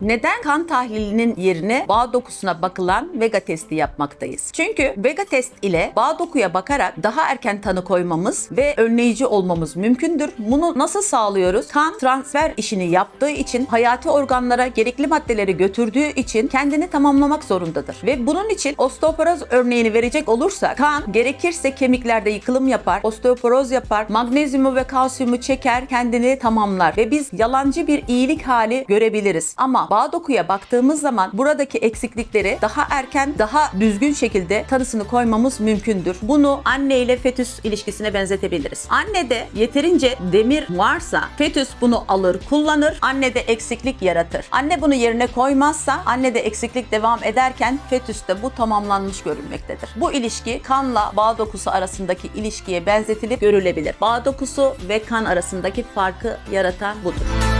Neden kan tahlilinin yerine bağ dokusuna bakılan vega testi yapmaktayız? Çünkü vega test ile bağ dokuya bakarak daha erken tanı koymamız ve önleyici olmamız mümkündür. Bunu nasıl sağlıyoruz? Kan transfer işini yaptığı için hayati organlara gerekli maddeleri götürdüğü için kendini tamamlamak zorundadır. Ve bunun için osteoporoz örneğini verecek olursak kan gerekirse kemiklerde yıkılım yapar, osteoporoz yapar, magnezyumu ve kalsiyumu çeker, kendini tamamlar ve biz yalancı bir iyilik hali görebiliriz. Ama bağ dokuya baktığımız zaman buradaki eksiklikleri daha erken, daha düzgün şekilde tanısını koymamız mümkündür. Bunu anne ile fetüs ilişkisine benzetebiliriz. Annede yeterince demir varsa fetüs bunu alır, kullanır. Annede eksiklik yaratır. Anne bunu yerine koymazsa annede eksiklik devam ederken fetüste bu tamamlanmış görülmektedir. Bu ilişki kanla bağ dokusu arasındaki ilişkiye benzetilip görülebilir. Bağ dokusu ve kan arasındaki farkı yaratan budur.